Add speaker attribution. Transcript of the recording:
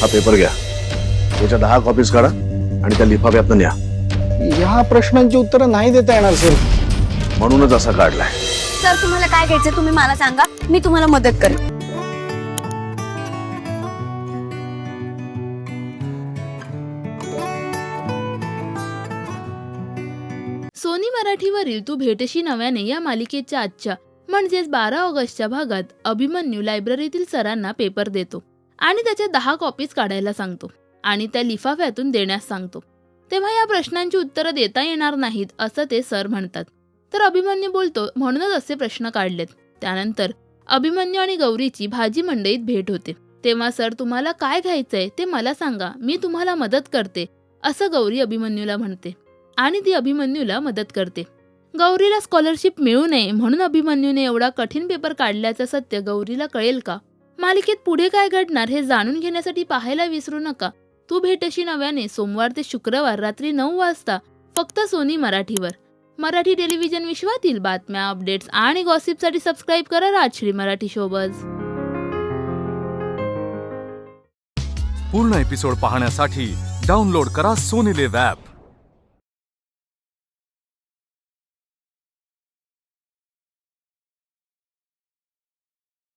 Speaker 1: हा पेपर घ्या. त्याच्या दहा कॉपीज काढा आणि त्या लिफाफ्यातनं न्या.
Speaker 2: ह्या प्रश्नांची उत्तरं नाही देता येणार सर
Speaker 1: म्हणूनच असा काढलाय.
Speaker 3: सर तुम्हाला काय घ्यायचं तुम्ही मला सांगा. मी तुम्हाला मदत करेन.
Speaker 4: सोनी मराठीवरील तू भेटशी नव्याने या मालिकेच्या आजच्या म्हणजेच बारा ऑगस्टच्या भागात अभिमन्यू लायब्ररीतील सरांना पेपर देतो. आणि त्याच्या दहा कॉपीज काढायला सांगतो. आणि त्या लिफाफ्यातून देण्यास सांगतो. तेव्हा या प्रश्नांची उत्तरं देता येणार नाहीत असं ते सर म्हणतात. तर अभिमन्यू बोलतो म्हणूनच असे प्रश्न काढलेत. त्यानंतर अभिमन्यू आणि गौरीची भाजी मंडईत भेट होते. तेव्हा सर तुम्हाला काय घ्यायचंय ते मला सांगा मी तुम्हाला मदत करते असं गौरी अभिमन्यूला म्हणते. आणि ती अभिमन्यूला मदत करते. गौरीला स्कॉलरशिप मिळू नये म्हणून अभिमन्यूने एवढा कठीण पेपर काढल्याचं सत्य गौरीला कळेल का? मालिकेत पुढे काय घडणार हे जाणून घेण्यासाठी पाहायला विसरू नका. तू भेटशी नव्याने सोमवार ते शुक्रवार रात्री नऊ वाजता फक्त सोनी मराठीवर. मराठी टेलिव्हिजन विश्वातील बातम्या अपडेट्स आणि गॉसिपसाठी सबस्क्राईब करा राजश्री मराठी शोबज.
Speaker 5: पूर्ण एपिसोड पाहण्यासाठी डाउनलोड करा सोनी ॲप.